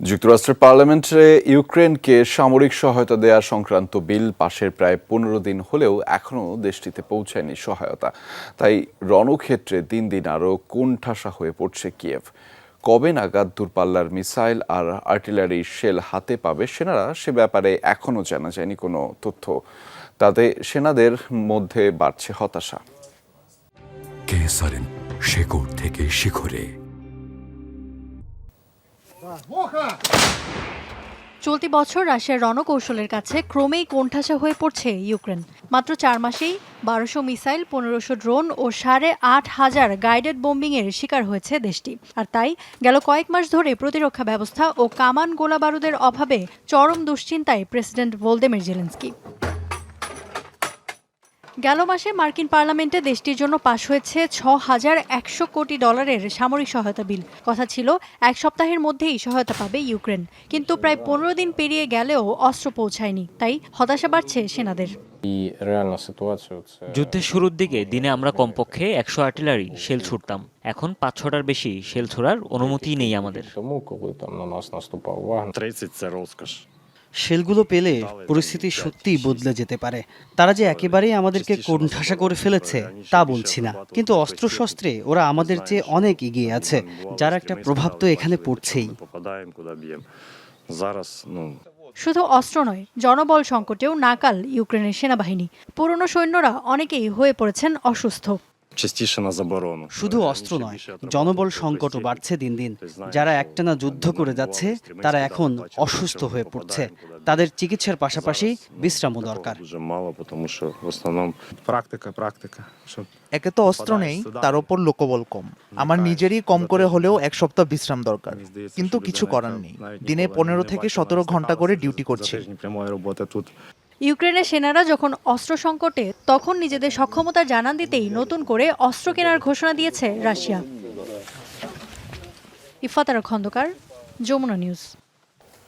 যুক্তরাষ্ট্রের পার্লামেন্টে ইউক্রেনকে সামরিক সহায়তা দেওয়া সংক্রান্ত বিল পাশের প্রায় পনেরো দিন হলেও এখনও দেশটিতে পৌঁছায়নি সহায়তা। তাই রণক্ষেত্রে দিন দিন আরও কোণঠাসা হয়ে পড়ছে কিয়েভ। কবে নাগাদ দূরপাল্লার মিসাইল আর আর্টিলারি শেল হাতে পাবে সেনারা সে ব্যাপারে এখনও জানা যায়নি কোনো তথ্য। তাতে সেনাদের মধ্যে বাড়ছে হতাশা। কেসারেন, শেকড় থেকে শিখরে। চলতি বছর রাশিয়ার রণকৌশলের কাছে ক্রমেই কোণঠাসা হয়ে পড়ছে ইউক্রেন। মাত্র চার মাসেই বারোশো মিসাইল, পনেরোশো ড্রোন ও সাড়ে আট হাজার গাইডেড বোম্বিংয়ের শিকার হয়েছে দেশটি। আর তাই গেল কয়েক মাস ধরে প্রতিরক্ষা ব্যবস্থা ও কামান গোলা বারুদের অভাবে চরম দুশ্চিন্তায় প্রেসিডেন্ট ভোলদেমির জেলেন্সকি। গেল মাসে মার্কিন পার্লামেন্টে দেশটির জন্য পাশ হয়েছে ছ হাজার একশো কোটি ডলারের সামরিক সহায়তা বিল। কথা ছিল এক সপ্তাহের মধ্যেই সহায়তা পাবে ইউক্রেন। কিন্তু প্রায় পনেরো দিন পেরিয়ে গেলেও অস্ত্র পৌঁছায়নি। তাই হতাশা বাড়ছে সেনাদের। যুদ্ধের শুরুর দিকে দিনে আমরা কমপক্ষে একশো আর্টিলারি শেল ছুটতাম। এখন পাঁচ ছটার বেশি শেল ছোড়ার অনুমতি নেই আমাদের। সেলগুলো পেলে পরিস্থিতি সত্যিই বদলে যেতে পারে। তারা যে একেবারেই আমাদেরকে কোণঠাসা করে ফেলেছে তা বলছি না। কিন্তু অস্ত্রশস্ত্রে ওরা আমাদের চেয়ে অনেক এগিয়ে আছে। যার একটা প্রভাব তো এখানে পড়ছেই। শুধু অস্ত্র নয় জনবল সংকটেও নাকাল ইউক্রেনের সেনাবাহিনী। পুরনো সৈন্যরা অনেকেই হয়ে পড়েছেন অসুস্থ। частіше на заборону. শুধু অস্ত্র নয় জনবল সংকটও বাড়ছে দিন দিন যারা একটানা যুদ্ধ করে যাচ্ছে তারা এখন অসুস্থ হয়ে পড়ছে তাদের চিকিৎসার পাশাপাশি বিশ্রামও দরকার Дуже мало, тому що в основному практика, практика. Щоб একে তো অস্ত্র নেই তার ওপর লোকবল কম আমার নিজেরই কম করে হলেও এক সপ্তাহ বিশ্রাম দরকার কিন্তু কিছু করার নেই দিনে পনেরো থেকে সতেরো ঘন্টা করে ডিউটি করছি ইউক্রেনের সেনারা যখন অস্ত্র সংকটে, তখন নিজেদের সক্ষমতা জানান দিতেই নতুন করে অস্ত্র কেনার ঘোষণা দিয়েছে রাশিয়া। ইফাতারা খন্দকার, যমুনা নিউজ।